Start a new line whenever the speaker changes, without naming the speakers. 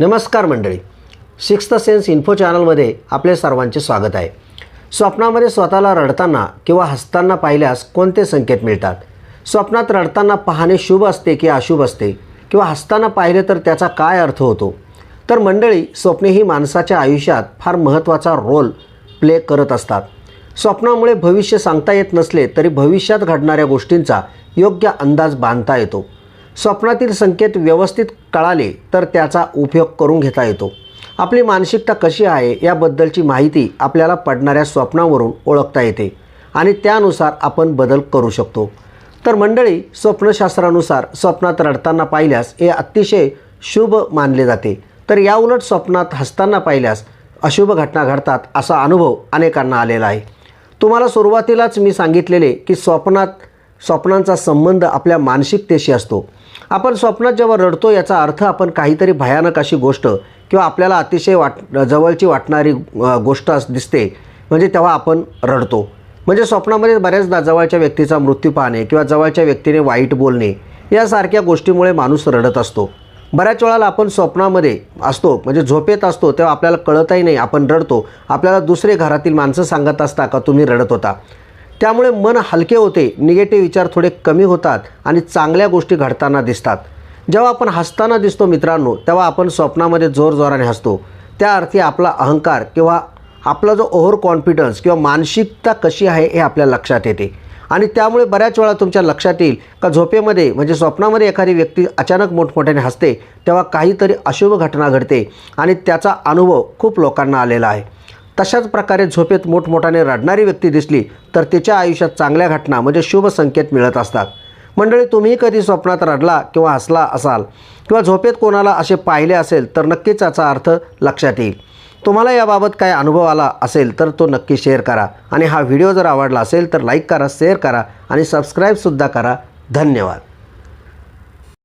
नमस्कार मंडळी. Sixth sense info चॅनलमध्ये आपले सर्वांचे स्वागत आहे. स्वप्नामध्ये स्वतःला रडताना किंवा हसताना पाहिल्यास कोणते संकेत मिळतात? स्वप्नात रडताना पाहणे शुभ असते की अशुभ असते? किंवा हसताना पाहिले तर त्याचा काय अर्थ होतो? तर मंडळी स्वप्ने ही माणसाच्या आयुष्यात फार महत्त्वाचा रोल प्ले करत असतात. स्वप्नामुळे भविष्य सांगता येत नसले तरी भविष्यात घडणाऱ्या गोष्टींचा योग्य अंदाज बांधता येतो. स्वप्नातील संकेत व्यवस्थित कळाले तर त्याचा उपयोग करून घेता येतो. आपली मानसिकता कशी आहे याबद्दलची माहिती आपल्याला पडणाऱ्या स्वप्नावरून ओळखता येते आणि त्यानुसार आपण बदल करू शकतो. तर मंडळी स्वप्नशास्त्रानुसार स्वप्नात रडताना पाहिल्यास हे अतिशय शुभ मानले जाते. तर याउलट स्वप्नात हसताना पाहिल्यास अशुभ घटना घडतात असा अनुभव अनेकांना आलेला आहे. तुम्हाला सुरुवातीलाच मी सांगितलेले की स्वप्नात स्वप्नांचा संबंध आपल्या मानसिकतेशी असतो. आपण स्वप्नात जेव्हा रडतो याचा अर्थ आपण काहीतरी भयानक अशी गोष्ट किंवा आपल्याला अतिशय वाट जवळची वाटणारी गोष्ट अस दिसते. म्हणजे तेव्हा आपण रडतो. म्हणजे स्वप्नामध्ये बऱ्याचदा जवळच्या व्यक्तीचा मृत्यू पाहणे किंवा जवळच्या व्यक्तीने वाईट बोलणे यासारख्या गोष्टीमुळे माणूस रडत असतो. बऱ्याच वेळाला आपण स्वप्नामध्ये असतो म्हणजे झोपेत असतो तेव्हा आपल्याला कळतही नाही आपण रडतो. आपल्याला दुसरे घरातील माणसं सांगत असता का तुम्ही रडत होता? त्यामुळे मन हलके होते निगेटिव्ह विचार थोडे कमी होतात आणि चांगल्या गोष्टी घडताना दिसतात. जेव्हा आपण हसताना दिसतो मित्रांनो तेव्हा आपण स्वप्नामध्ये जोरजोराने हसतो. त्या अर्थी आपला अहंकार किंवा आपला जो ओव्हर कॉन्फिडन्स किंवा मानसिकता कशी आहे हे आपल्या लक्षात येते. आणि त्यामुळे बऱ्याच वेळा तुमच्या लक्षात येईल का झोपेमध्ये म्हणजे स्वप्नामध्ये एखादी व्यक्ती अचानक मोठमोठ्याने हसते तेव्हा काहीतरी अशुभ घटना घडते आणि त्याचा अनुभव खूप लोकांना आलेला आहे. तशाच प्रकारे झोपेत मोठमोठ्याने रडणारी व्यक्ती दिसली तर तिच्या आयुष्यात चांगल्या घटना म्हणजे शुभ संकेत मिळत असतात. मंडळी तुम्ही कधी स्वप्नात रडला किंवा हसला असाल किंवा झोपेत कोणाला असे पाहिले असेल तर नक्कीच याचा अर्थ लक्षात येईल. तुम्हाला याबाबत काय अनुभव आला असेल तर तो नक्की शेअर करा आणि हा व्हिडिओ जर आवडला असेल तर लाईक करा शेअर करा आणि सबस्क्राईबसुद्धा करा. धन्यवाद.